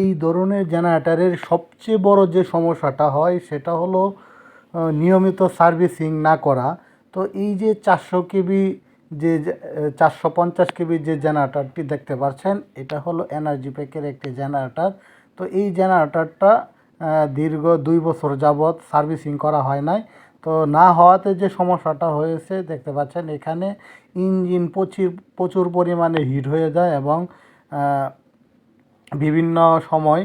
এই ধরনের জেনারেটারের সবচেয়ে বড় যে সমস্যাটা হয়, সেটা হলো নিয়মিত সার্ভিসিং না করা। তো এই যে চারশো কেবি যে চারশো পঞ্চাশ কেবি যে জেনারেটারটি দেখতে পাচ্ছেন, এটা হলো এনার্জি প্যাকের একটি জেনারেটার। তো এই জেনারেটারটা দীর্ঘ দুই বছর যাবৎ সার্ভিসিং করা হয় নাই। তো না হওয়াতে যে সমস্যাটা হয়েছে, দেখতে পাচ্ছেন এখানে ইঞ্জিন প্রচুর প্রচুর পরিমাণে হিট হয়ে যায় এবং বিভিন্ন সময়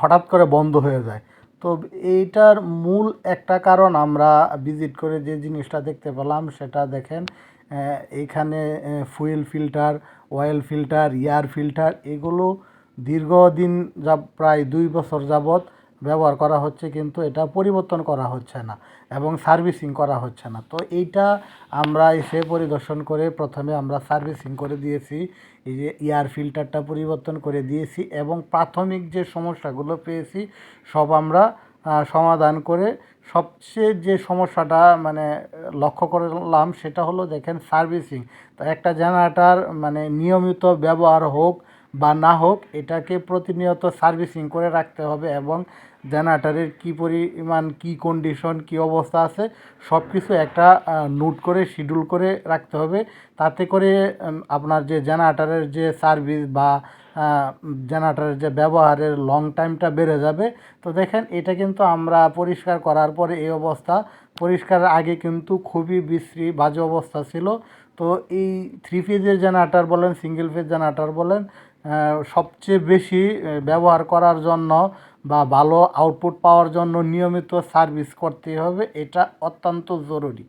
হঠাৎ করে বন্ধ হয়ে যায়। তো এইটার মূল একটা কারণ আমরা ভিজিট করে যে জিনিসটা দেখতে পেলাম, সেটা দেখেন এইখানে fuel filter oil filter air filter এগুলো দীর্ঘদিন যা, প্রায় দুই বছর যাবৎ ব্যবহার করা হচ্ছে, কিন্তু এটা পরিবর্তন করা হচ্ছে না এবং সার্ভিসিং করা হচ্ছে না। তো এইটা আমরা এসে পরিদর্শন করে প্রথমে আমরা সার্ভিসিং করে দিয়েছি, এই যে এয়ার ফিল্টারটা পরিবর্তন করে দিয়েছি এবং প্রাথমিক যে সমস্যাগুলো পেয়েছি, সব আমরা সমাধান করে সবচেয়ে যে সমস্যাটা মানে লক্ষ্য করলাম সেটা হলো, দেখেন সার্ভিসিং। তো একটা জেনারেটার মানে নিয়মিত ব্যবহার হোক বা না হোক, এটাকে প্রতিনিয়ত সার্ভিসিং করে রাখতে হবে এবং জেনারেটারের কী পরিমাণ, কী কন্ডিশন কী অবস্থা আছে সব কিছু একটা নোট করে শিডিউল করে রাখতে হবে। তাতে করে আপনার যে জেনারেটারের যে সার্ভিস বা জেনারেটারের যে ব্যবহারের লং টাইমটা বেড়ে যাবে। তো দেখেন, এটা কিন্তু আমরা পরিষ্কার করার পরে এই অবস্থা, পরিষ্কারের আগে কিন্তু খুবই বিশ্রী, বাজে অবস্থা ছিল। তো এই থ্রি ফেজের জেনারেটার বলেন সিঙ্গেল ফেজ জেনারেটার বলেন সবচেয়ে বেশি ব্যবহার করার জন্য বা ভালো আউটপুট পাওয়ার জন্য নিয়মিত সার্ভিস করতে হবে, এটা অত্যন্ত জরুরি।